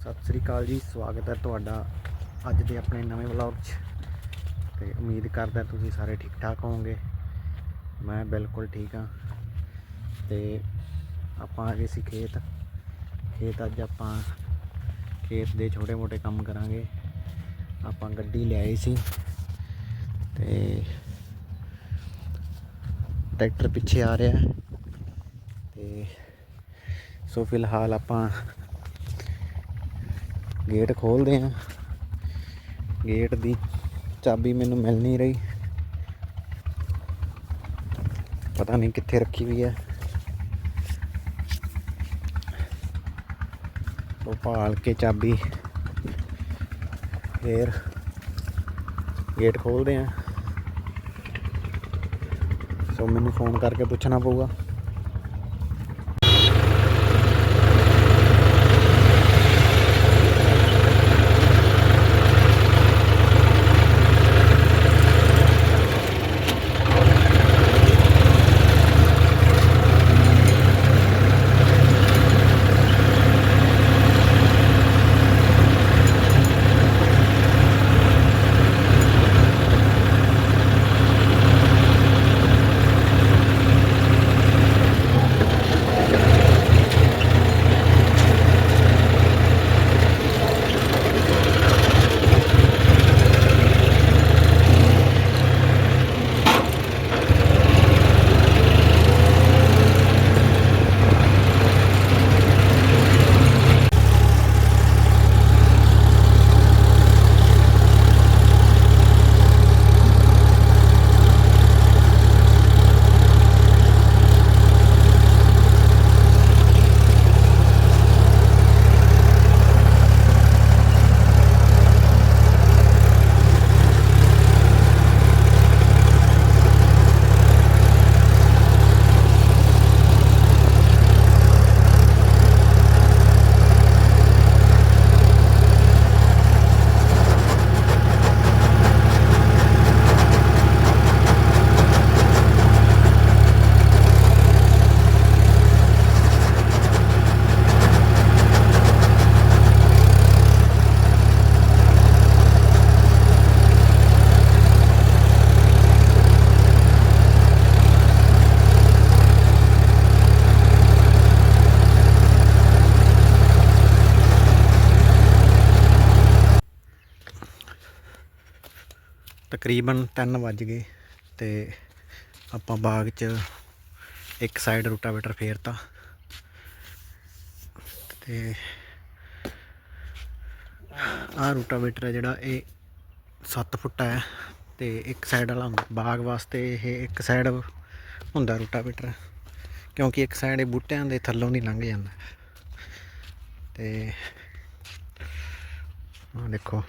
ਸਤਿ ਸ੍ਰੀ ਅਕਾਲ ਜੀ, ਸਵਾਗਤ ਹੈ ਤੁਹਾਡਾ ਅੱਜ ਦੇ ਆਪਣੇ ਨਵੇਂ ਵਲੌਗ 'ਚ। ਤੇ ਉਮੀਦ ਕਰਦਾ ਤੁਸੀਂ ਸਾਰੇ ਠੀਕ ਠਾਕ ਹੋਵੋਗੇ। ਮੈਂ ਬਿਲਕੁਲ ਠੀਕ ਹਾਂ। ਤੇ ਆਪਾਂ ਆ ਗਏ ਸੀ ਖੇਤ। ਖੇਤ ਅੱਜ ਆਪਾਂ ਖੇਤ ਦੇ ਛੋਟੇ ਮੋਟੇ ਕੰਮ ਕਰਾਂਗੇ। ਆਪਾਂ ਗੱਡੀ ਲਿਆਈ ਸੀ। ਤੇ ਟਰੈਕਟਰ ਪਿੱਛੇ ਆ ਰਿਹਾ। ਹੈ ਤੇ ਸੋ ਫਿਲਹਾਲ ਆਪਾਂ ਗੇਟ ਖੋਲਦੇ ਆ। ਗੇਟ ਦੀ ਚਾਬੀ ਮੈਨੂੰ ਮਿਲ ਨਹੀਂ ਰਹੀ। ਪਤਾ ਨਹੀਂ ਕਿੱਥੇ ਰੱਖੀ ਹੋਈ ਹੈ। ਉਹ ਭਾਲ ਕੇ ਚਾਬੀ ਫੇਰ ਗੇਟ ਖੋਲਦੇ ਆ। ਸੋ ਮੈਨੂੰ ਫੋਨ ਕਰਕੇ ਪੁੱਛਣਾ ਪਊਗਾ। ਤਕਰੀਬਨ 3 ਵੱਜ ਗਏ ਤੇ ਆਪਾਂ ਬਾਗ 'ਚ ਇੱਕ ਸਾਈਡ ਰੂਟਾਵੇਟਰ ਫੇਰਤਾ। ਤੇ ਆਹ ਰੂਟਾਵੇਟਰ ਹੈ ਜਿਹੜਾ ਇਹ 7 ਫੁੱਟ ਹੈ ਤੇ ਇੱਕ ਸਾਈਡ ਵਾਲਾ ਹੁੰਦਾ, ਬਾਗ ਵਾਸਤੇ ਇਹ ਇੱਕ ਸਾਈਡ ਹੁੰਦਾ ਰੂਟਾਵੇਟਰ, ਕਿਉਂਕਿ ਇੱਕ ਸਾਈਡ ਇਹ ਬੂਟਿਆਂ ਦੇ ਥੱਲੋਂ ਦੀ ਲੰਘ ਜਾਂਦਾ। ਤੇ ਆਹ ਦੇਖੋ।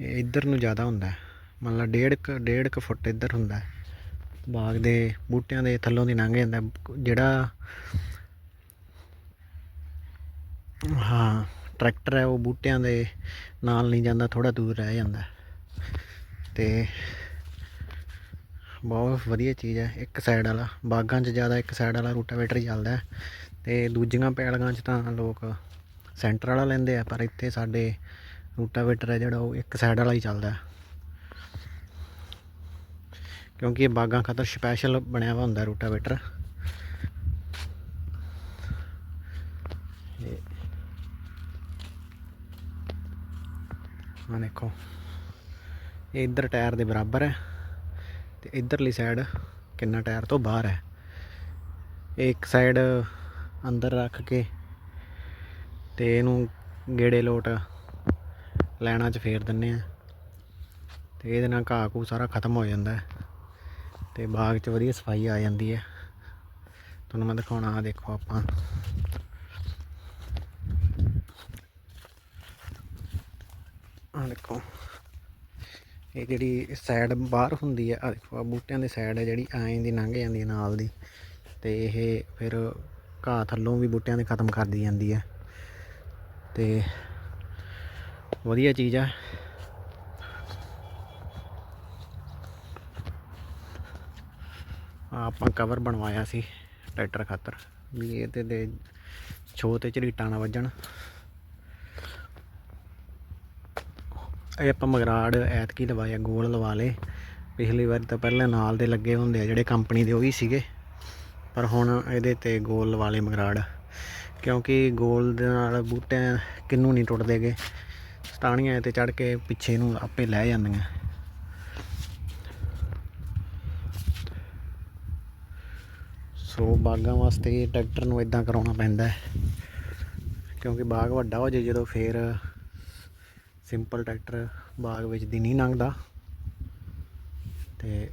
ਇਹ ਇੱਧਰ ਨੂੰ ਜ਼ਿਆਦਾ ਹੁੰਦਾ ਮੰਨ ਲਾ ਡੇਢ ਕੁ ਡੇਢ ਕੁ ਫੁੱਟ ਇੱਧਰ ਹੁੰਦਾ ਬਾਗ ਦੇ ਬੂਟਿਆਂ ਦੇ ਥੱਲੋਂ ਦੀ ਲੰਘ ਜਾਂਦਾ ਜਿਹੜਾ ਹਾਂ, ਟਰੈਕਟਰ ਹੈ, ਉਹ ਬੂਟਿਆਂ ਦੇ ਨਾਲ ਨਹੀਂ ਜਾਂਦਾ ਥੋੜਾ ਦੂਰ ਰਹਿ ਜਾਂਦਾ ਹੈ। ਤੇ ਬਹੁਤ ਵਧੀਆ ਚੀਜ਼ ਹੈ, ਇੱਕ ਸਾਈਡ ਵਾਲਾ। ਬਾਗਾਂ 'ਚ ਜ਼ਿਆਦਾ ਇੱਕ ਸਾਈਡ ਵਾਲਾ ਰੂਟਾਵੇਟਰ ਚੱਲਦਾ ਹੈ। ਤੇ ਦੂਜੀਆਂ ਪੈਲਗਾਂ 'ਚ ਤਾਂ ਲੋਕ ਸੈਂਟਰ ਵਾਲਾ ਲੈਂਦੇ ਆ, ਪਰ ਇੱਥੇ ਸਾਡੇ ਰੂਟਾਵੇਟਰ ਹੈ ਜਿਹੜਾ ਉਹ ਇੱਕ ਸਾਈਡ ਵਾਲਾ ਹੀ ਚੱਲਦਾ ਕਿਉਂਕਿ ਇਹ ਬਾਗਾਂ ਖਾਤਰ ਸਪੈਸ਼ਲ ਬਣਿਆ ਹੋਇਆ ਹੁੰਦਾ ਰੂਟਾਵੇਟਰ। ਆ ਦੇਖੋ। ਇਹ ਇੱਧਰ ਟਾਇਰ ਦੇ ਬਰਾਬਰ ਹੈ ਤੇ ਇੱਧਰਲੀ ਸਾਈਡ ਕਿੰਨਾ ਟਾਇਰ ਤੋਂ ਬਾਹਰ ਹੈ। ਇਹ ਇੱਕ ਸਾਈਡ ਅੰਦਰ ਰੱਖ ਕੇ ਤੇ ਇਹਨੂੰ ਗੇੜੇ ਲੋਟ ਲੈਣਾ ਚ ਫੇਰ ਦਿੰਨੇ ਆ। ਤੇ ਇਹਦੇ ਨਾਲ ਘਾਹ ਘੂ ਸਾਰਾ ਖਤਮ ਹੋ ਜਾਂਦਾ ਹੈ। ਤੇ ਬਾਗ 'ਚ ਵਧੀਆ ਸਫ਼ਾਈ ਆ ਜਾਂਦੀ ਹੈ। ਤੁਹਾਨੂੰ ਮੈਂ ਦਿਖਾਉਣਾ ਆ ਦੇਖੋ ਆਪਾਂ। ਆ ਦੇਖੋ। ਇਹ ਜਿਹੜੀ ਸਾਈਡ ਬਾਹਰ ਹੁੰਦੀ ਹੈ ਆ ਦੇਖੋ ਆ ਬੂਟਿਆਂ ਦੀ ਸਾਈਡ ਹੈ ਜਿਹੜੀ, ਐਂ ਦੀ ਲੰਘ ਜਾਂਦੀ ਹੈ ਨਾਲ ਦੀ। ਤੇ ਇਹ ਫਿਰ ਘਾਹ ਥੱਲੋਂ ਵੀ ਬੂਟਿਆਂ ਦੇ ਖਤਮ ਕਰਦੀ ਜਾਂਦੀ ਹੈ। ਤੇ ਵਧੀਆ ਚੀਜ਼ ਆ। ਆਪਾਂ ਕਵਰ ਬਣਵਾਇਆ ਸੀ ਟਰੈਕਟਰ ਖਾਤਰ, ਵੀ ਇਹ ਤੇ ਦੇ ਛੋ ਤੇ ਝਰੀਟਾਂ ਨਾ ਵੱਜਣ। ਇਹ ਆਪਾਂ ਮਗਰਾੜ ਐਤਕੀ ਲਵਾਇਆ, ਗੋਲ ਲਵਾ ਲੇ ਪਿਛਲੀ ਵਾਰ ਤਾਂ ਪਹਿਲਾਂ ਨਾਲ ਦੇ ਲੱਗੇ ਹੁੰਦੇ ਆ, ਜਿਹੜੇ ਕੰਪਨੀ ਦੇ ਉਹ ਵੀ ਸੀਗੇ। ਪਰ ਹੁਣ ਇਹਦੇ ਤੇ ਗੋਲ ਲਵਾ ਲੇ ਮਗਰਾੜ, ਕਿਉਂਕਿ ਗੋਲ ਦੇ ਨਾਲ ਬੂਟੇ ਕਿੰਨੂ ਨਹੀਂ ਟੁੱਟਦੇਗੇ ਸਟਾਣੀਆਂ ਤੇ ਚੜ ਕੇ ਪਿੱਛੇ ਨੂੰ ਆਪੇ ਲੈ ਜਾਂਦੀਆਂ। ਸੋ ਬਾਗਾਂ ਵਾਸਤੇ ਟਰੈਕਟਰ ਨੂੰ ਇਦਾਂ ਕਰਾਉਣਾ ਪੈਂਦਾ ਹੈ, ਕਿਉਂਕਿ ਬਾਗ ਵੱਡਾ ਹੋ ਜੇ ਜਦੋਂ ਫੇਰ ਸਿੰਪਲ ਟਰੈਕਟਰ ਬਾਗ ਵਿੱਚ ਦੀ ਨਹੀਂ ਲੰਘਦਾ। ਤੇ